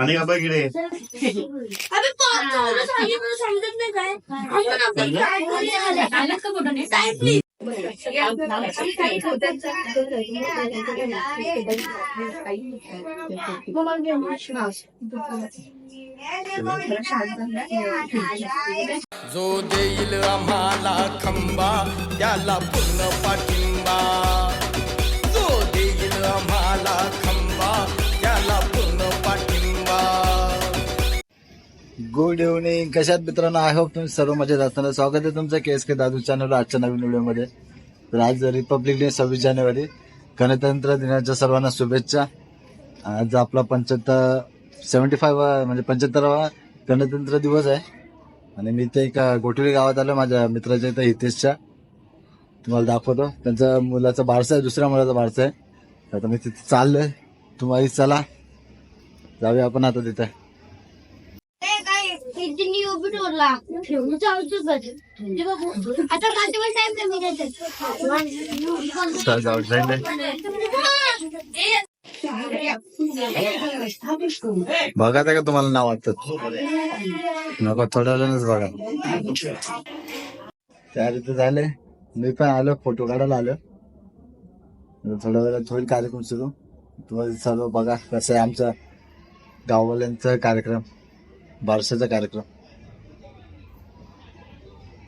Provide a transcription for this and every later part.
आणि का बघिडे अबे पाच मुलं सांगितलं समजत नाही काय? आपण आपण काय बोलले? काय please? जो देईल आम्हाला खंबा त्याला पूर्ण पाठिंबा. गुड इव्हनिंग कशात मित्रांनो? आय होप तुम्ही सर्व मजेत असताना स्वागत आहे तुमचं केस के दादू चॅनल आजच्या नवीन व्हिडिओमध्ये तर आज रिपब्लिक डे सव्वीस जानेवारी. गणतंत्र दिनाच्या सर्वांना शुभेच्छा. आज आपला पंच्याहत्तर सेवन्टी फायव्ह म्हणजे पंच्याहत्तरावा गणतंत्र दिवस आहे. आणि मी ते एका गोठुली गावात आलो माझ्या मित्राच्या इथं हितेशच्या. तुम्हाला दाखवतो. त्यांचा मुलाचा बारसा आहे दुसऱ्या मुलाचा बारसा आहे. आता मी तिथे चाललोय. तुम्हाला चला. जाऊया आपण आता तिथे. ए, उभी ठेवला. ठेवून चालतोच म्हणजे आता काटेवर टाइम कमी बघा ते का तुम्हाला नाव वाटत नको थोड्या वेळानच बघा. त्या रीती झाले. मी पण आलो फोटो काढायला आलो. थोड्या वेळात होईल कार्यक्रम सुरू. तुम्हाला सर्व बघा कसं आहे आमचा गाववाल्यांचा कार्यक्रम. बारशाचा कार्यक्रम.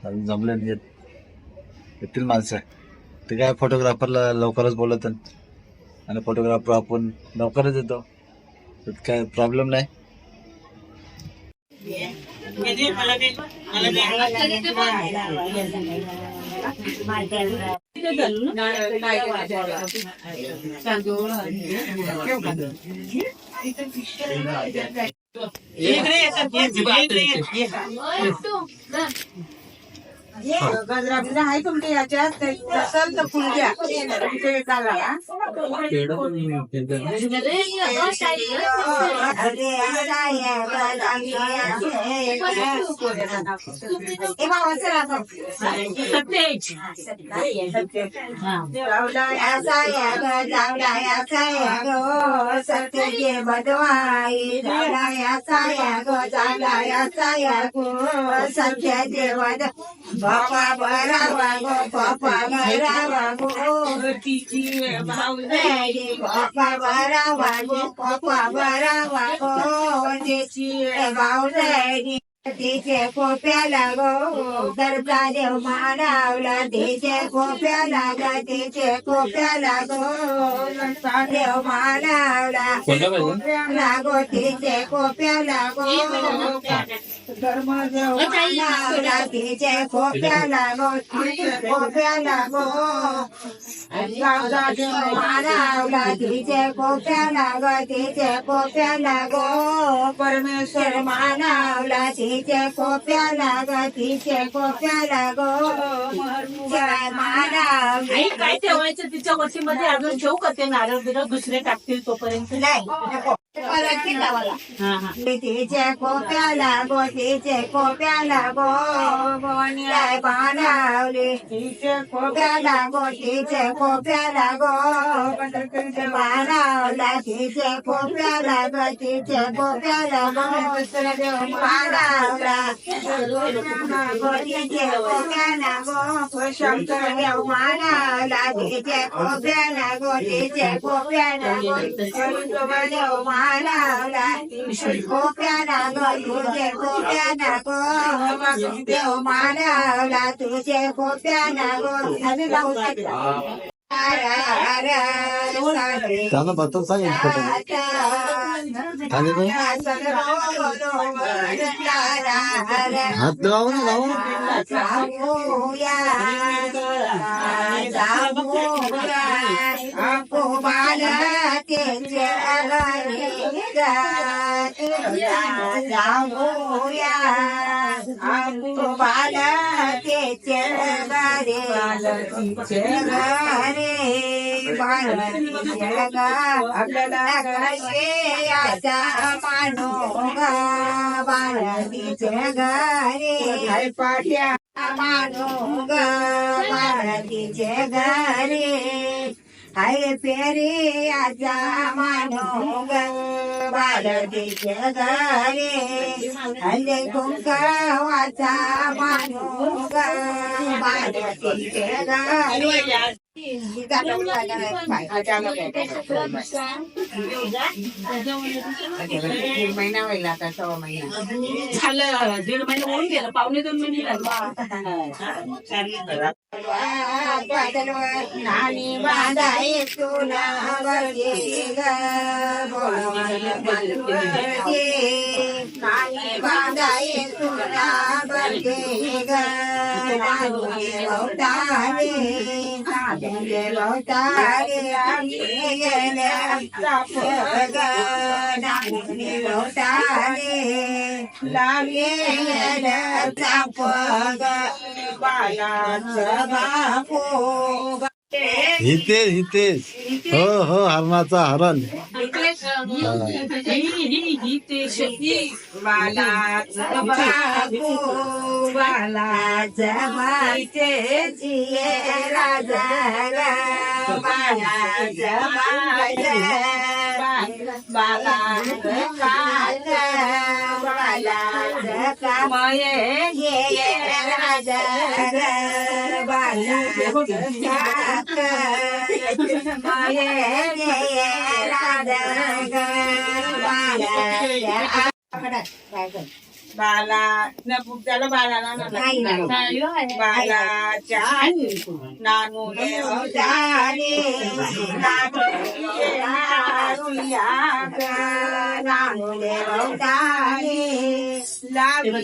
अजून जमले नाही येत. येतील माणसं. ते काय फोटोग्राफरला लवकरच बोलत आणि फोटोग्राफर आपण लवकरच येतो. त्यात काय प्रॉब्लेम नाही. गजरा बिजरा आहे तुमच्या याच्यात. असेल तर फुल द्या. तिथे घाला, हा? ए बाबा, चला जाऊ. जावडायाचा या ग, जावडायाचा या ग, सत्याचे बदवाई. जावडायाचा या ग, जावडायाचा या ग, Papá Barava, papá Marava, oh, Titinha Balnegue, Papa Barava, Papa Barava, oh, é Balnegue. तिचे कोप्याला गो दर्जा देव मानावला. तिचे कोप्याला ग तिचे कोप्याला गो दर्जा देव मानावला कोप्याला गो तिचे कोप्याला गो धर्मदेव मानावला. तिचे कोप्याला गो तिचे कोप्याला गो. देव मानावला. तिचे कोप्याला ग तिचे कोप्याला गो. परमेश्वर मानावला. तिचे कोप्याला ग तिचे कोप्याला गो. जय मानावला आई काय ठेवायचं? तिच्या वशीमध्ये अजून ठेवू का ते नारळ बिरळ दुसरे टाकतील तोपर्यंत? नाही नको. परत केला मला. हा हा तिचे कोप्याला गो तिचे कोप्याला गो जय मानावली तिचे कोप्याला गो तिचे कोप्याला गो मानावला तिचे कोप्याला ग तिचे कोप्याला गो देव मानावला गो तिचे कोप्याला गो शंकर देव मानावला तिचे कोप्याला गो तिचे कोप्याला गो देव मानावला कोप्याला ग तुझे कोप्याला गो देव मानावला तुझे कोप्याला गो आणि जाऊ शकता त्यांना बघतो सांग एक फोटो आणि तो हात लावून लावून आपल्याला मानो गा बाळतीच्या घरे पाट्या मानो ग बाळतीचे घरे हाय फेरे आजा मानो बाल बाळतीच्या घरे. हल्ले कुंकवाचा मानो ग बाळतीच्या घरे. महिना होईल आता सव्वा महिना. झालं दीड महिना होऊन गेलं पावणे दोन महिने लागले तुला वर्गे तुला वर्गे नानी लवतारे नानी लवतारे आणि लागे हिते हो हो हरणाचा हरण. ही ही ही ते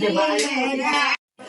शेती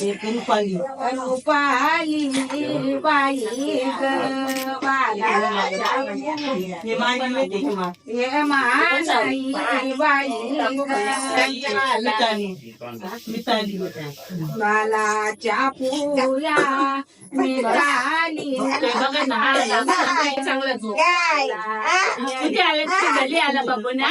बालाच्या पाया रुपाली बाई बालाच्या हे मानाई बाई बालाच्या पुया मिताली. बघा ना चांगला झोप. किती आले झाली आला बाबू ना?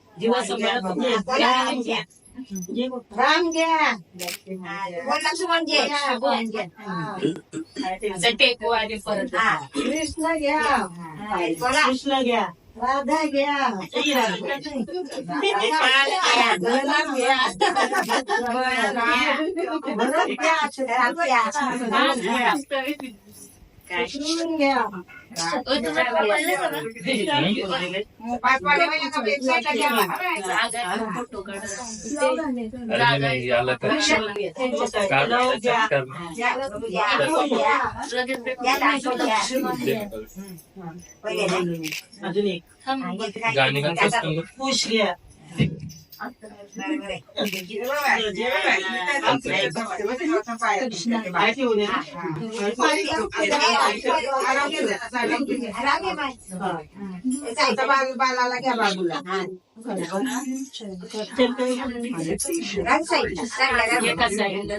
इकडे जीवा सांभाळत राम घ्या. बोला सुमन घे टेक वाले परत कृष्ण घ्या. बोला. कृष्ण घ्या. राधा घ्या. गुलाब घ्या भरत घ्या सुधार घ्या कृष्ण घ्या पाच वाले महिला का वेबसाईट घ्या अजून एक खुश घ्या माहिती होऊ दे ना. बालाला घ्या बाबूला एकाच साईडला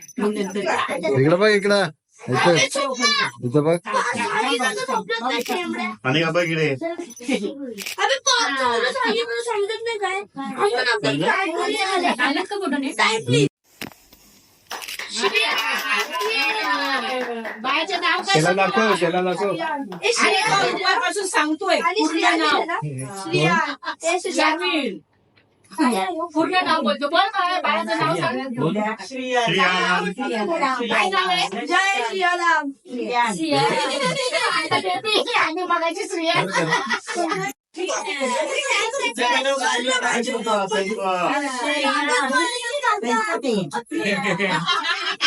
इकडं बघ इकडं. इथं. बघ. आणि का बघ इकडे नाही काय आपण आपण काय बोलले आलं का कुठं नाही? बाळाचं नाव काय त्याला दाखव त्याला दाखव उपापासून सांगतोय पूर्ण नाव. पूर्ण बोलतो बोल काय बाळाचं नाव सांग श्रीयान. काय नाव आहे जय श्रीराम श्रिया. आणि मगाची श्रिया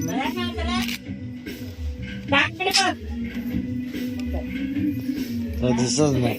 मारायची जरा जोर दिसत नाही.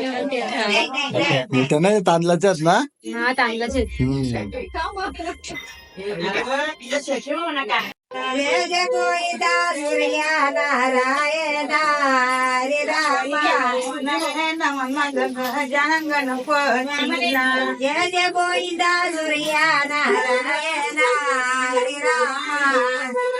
येत हा नाही तांदळाचे आहेत ना हा तांदळाचे हम्म. जय रे जय जय गोविंदा सूर्या नारायण रे रामा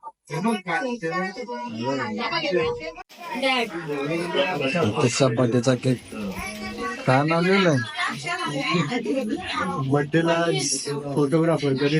बर्थडेचा केक काय नाव लिहिलंय बर्थडेला फोटोग्राफर कधी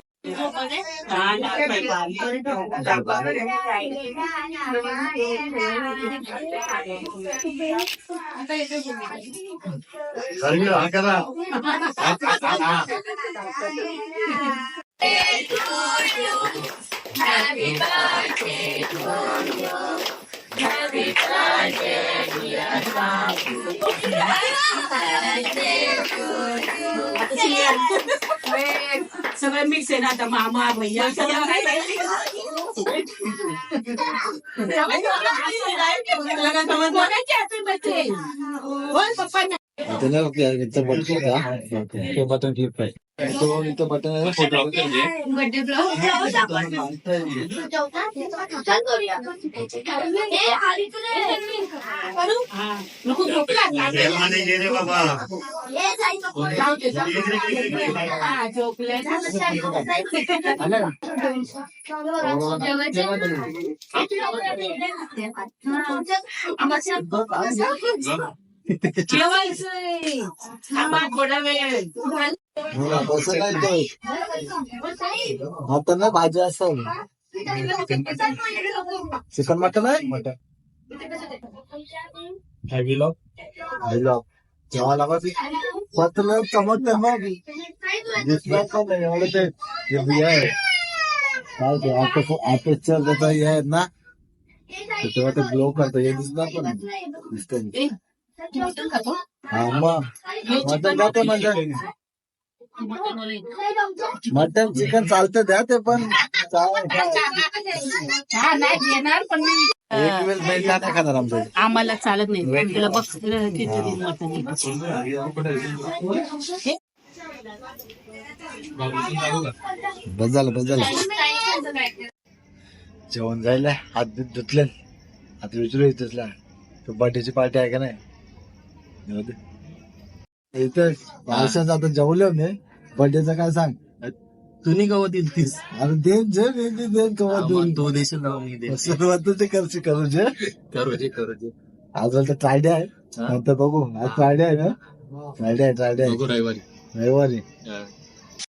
थांब थांब थांब देतो तो केकचं पडलं या आता तुम्ही या अरे हा करा सगळं मिक्स आहे ना आता मामा भैया सगळं त्याने बर्थडे तो इथं बटन आहे फोटो बाबा ए ना. मटन भाजी असं चिकन मटन आहे मटन हॅवी लॉक जेव्हा लागत पत्र चमकतं मग दिसलं पण नाही एवढं ते ते बिया आहे काय ते ऑफिस ऑफिसचं हे आहेत ना तेव्हा ते ग्लो करतं हे दिसणार पण नाही. मटण खातो हा मग मटन जाते म्हणजे मटन चिकन चालतं द्या ते पण चालेल. हा नाही घेणार पण मी एक वेळ बेटा नाही खाणार आमच्या इथे. आम्हाला चालत नाही तुला बघ तुला किती दिन मटण आहे. बस झालं बस झालं जेवण जायला हात बीत धुतले आता विचारू येतच तो बर्थडेची पार्टी आहे का नाही. इथं पावसाचं आता जेवले मी. बर्थडेचं काय सांग? तुम्ही गवत दिलतीस? अरे देन जे बी देन कवा देऊन तो देशील जाऊन मी. सुरुवात ते करू जे. करू दे करू दे आज तर फ्रायडे आहे. नंतर बघू. आज फ्रायडे आहे ना? फ्रायडे आहे फ्रायडे बघू आहे रविवारी. रविवारी.